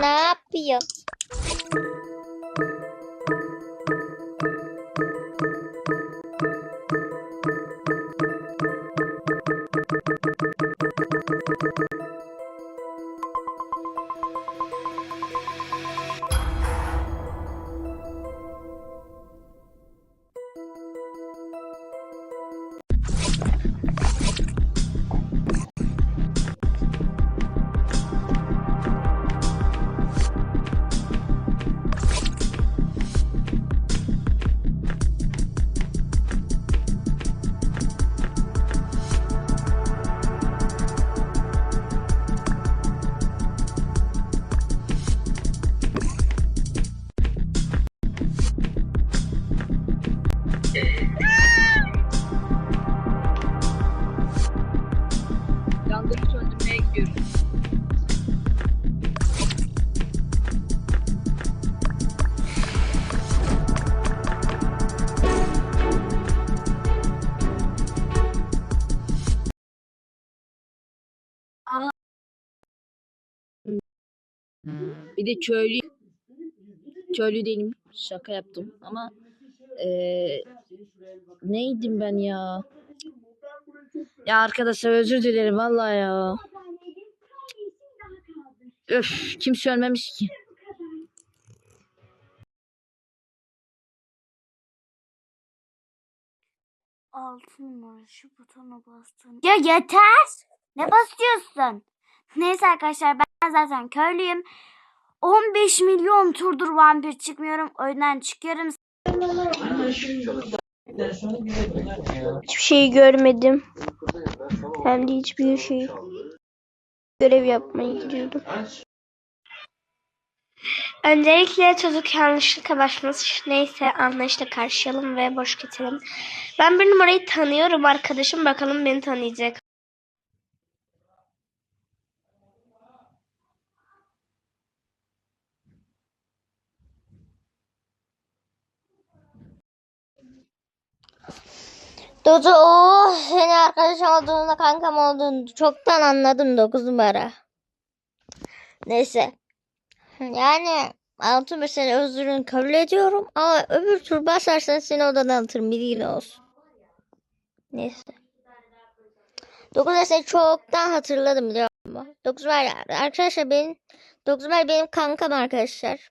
Ne yapıyor? Bir de köylü köylü değilim. Şaka yaptım ama eee neydim ben ya? Ya arkadaşlar özür dilerim vallahi ya. Öf kimse ölmemiş ki. Altı numara şu butona bastın. Ya yeter. Ne basıyorsun? Neyse arkadaşlar ben zaten köylüyüm. 15 milyon turdur vampir çıkmıyorum. O yüzden çıkıyorum. Hiçbir şey görmedim. Hem de hiçbir şey. Görev yapmaya gidiyordum. Öncelikle çocuk yanlışlıkla başlamış. Neyse anlayışla karşılayalım ve boş geçelim. Ben bir numarayı tanıyorum arkadaşım. Bakalım beni tanıyacak. Dozu oh seni arkadaş olduğunu kankam olduğunu çoktan anladım 9 numara. Neyse. Yani Altın seni özrünü kabul ediyorum ama öbür tur basarsan seni odadan atırım bilgin olsun. Neyse. 9 seni çoktan hatırladım biliyor musun? 9 arkadaşlar benim 9 benim kankam arkadaşlar.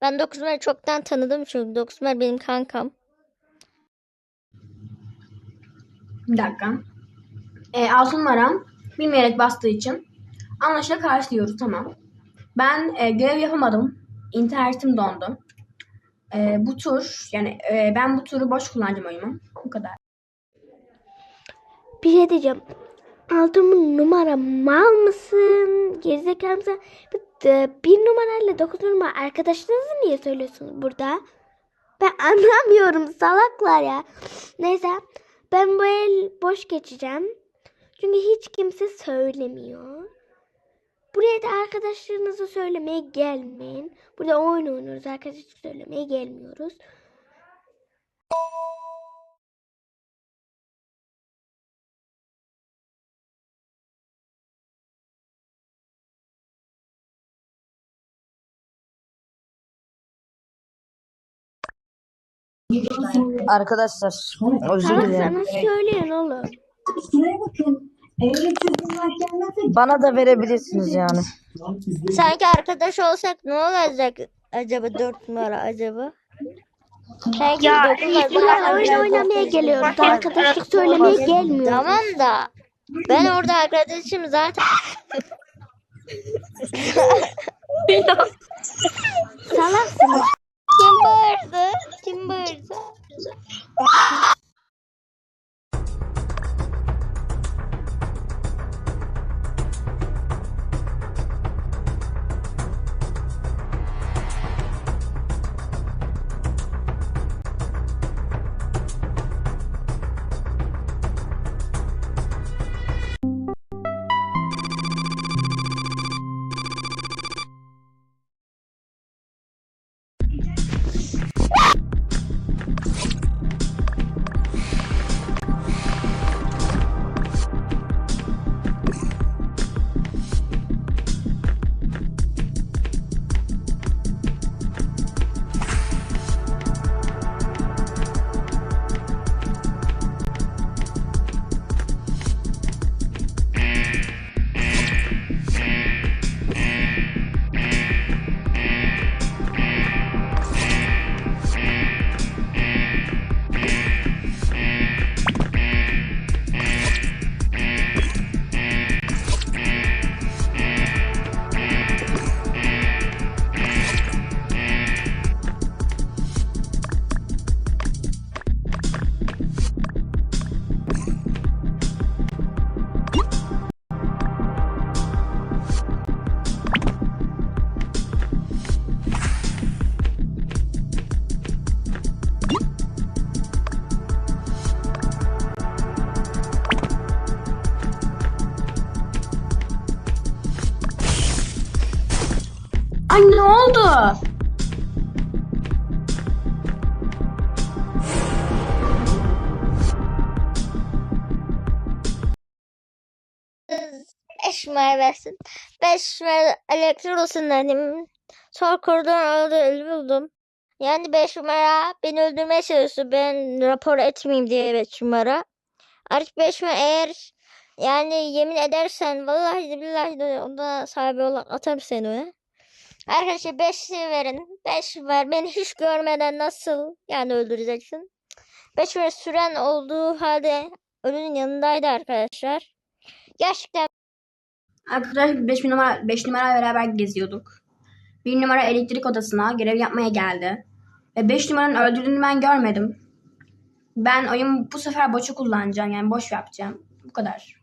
Ben 9 çoktan tanıdım çünkü 9 benim kankam. Bir dakika. E, altın numaram bilmeyerek bastığı için anlaşıla karşılıyoruz tamam. Ben e, görev yapamadım. İnternetim dondu. E, bu tur yani e, ben bu turu boş kullanacağım oyumu. Bu kadar. Bir şey diyeceğim. Aldığım numara mal mısın? Gerizekalı e, bir numarayla dokuz numara arkadaşlarınızı niye söylüyorsunuz burada? Ben anlamıyorum salaklar ya. Neyse ben bu el boş geçeceğim. Çünkü hiç kimse söylemiyor. Buraya da arkadaşlarınızı söylemeye gelmeyin. Burada oyun oynuyoruz. Arkadaşlar söylemeye gelmiyoruz. Arkadaşlar özür dilerim. sana söyleyin oğlum. Şuraya bakın. Bana da verebilirsiniz yani. Sanki arkadaş olsak ne olacak acaba 4 numara acaba? Sanki Ya bunlar oyun oynamaya geliyoruz. Arkadaşlık söylemeye gelmiyoruz. Tamam da ben orada arkadaşım zaten. Salaksınız. Bağırdı? Kim bağırdı? Numara versin. Beş numara elektrik dedim. Sonra koridorun orada ölü buldum. Yani beş numara beni öldürmeye çalışıyor. Ben rapor etmeyeyim diye beş numara. Artık beş numara eğer yani yemin edersen vallahi billahi onda sahibi olarak atarım seni öyle. Arkadaşlar 5 verin. 5 ver. Beni hiç görmeden nasıl yani öldüreceksin? 5 ver süren olduğu halde ölünün yanındaydı arkadaşlar. Gerçekten Arkadaşlar 5 numara 5 numara beraber geziyorduk. Bir numara elektrik odasına görev yapmaya geldi. Ve 5 numaranın öldürdüğünü ben görmedim. Ben oyun bu sefer boşu kullanacağım yani boş yapacağım. Bu kadar.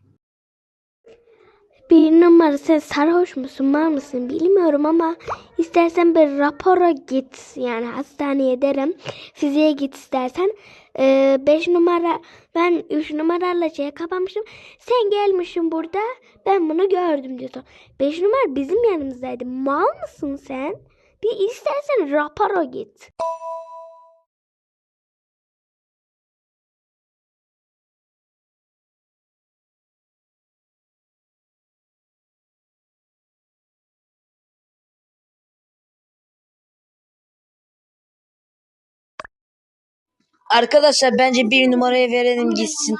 Bir numara sen sarhoş musun var mısın bilmiyorum ama istersen bir rapora git yani hastaneye derim fiziğe git istersen. 5 numara ben 3 numarayla şey kapamışım sen gelmişsin burada ben bunu gördüm diyorsun. 5 numara bizim yanımızdaydı mal mısın sen? Bir istersen rapora git Arkadaşlar bence bir numaraya verelim gitsin.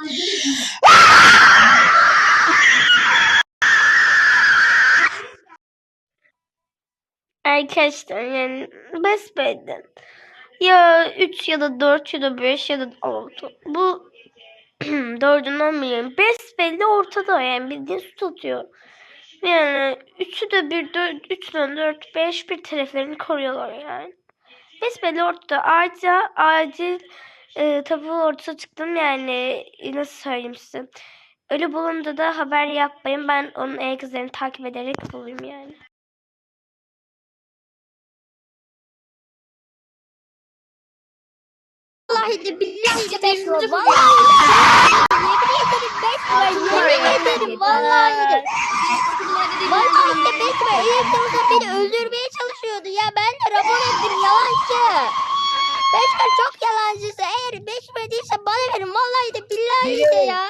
Arkadaşlar yani besbelli. Ya 3 ya da 4 ya da 5 ya da 6. Bu dördünden yani? Besbelli ortada yani bildiğin su tutuyor. Yani üçü de bir, dört, üçten dört, beş bir taraflarını koruyorlar yani. Besbelli ortada. Ayrıca acil e, tabii ortaya çıktım yani nasıl söyleyeyim size. Ölü bulundu da haber yapmayın. Ben onun ayak izlerini takip ederek bulayım yani. vallahi de billahi de 5 numara. Vallahi yemin ederim 5 numara. Yemin ederim vallahi de. Vallahi de 5 numara. Elektrik olsa beni öldürmeye çalışıyordu ya. Ben de rapor ettim yalancı. 5 numara çok yalancısı. Eğer 5 numara değilse bana verin. Vallahi de billahi de ya.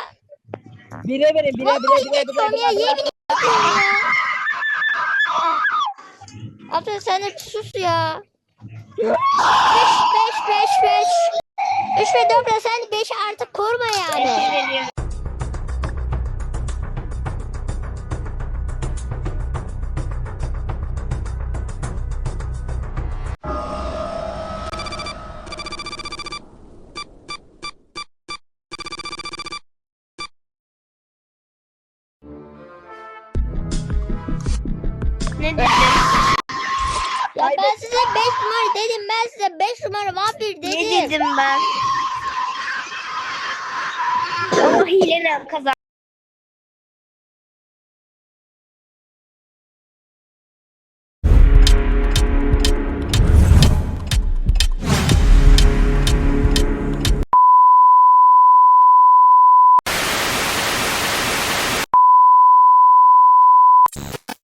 Bire verin bire Vallahi bire bire geçiyorum ya. Yemin ediyorum ya. Abdülhamid sen de sus ya. 5 5 5 5 5 3 ve 4 ve sen 5'i artık koruma yani. Ne dedim? Ya ben size 5 numara dedim. Ben size 5 numara vampir dedim. Ne dedim ben? Ama hilelem kazan.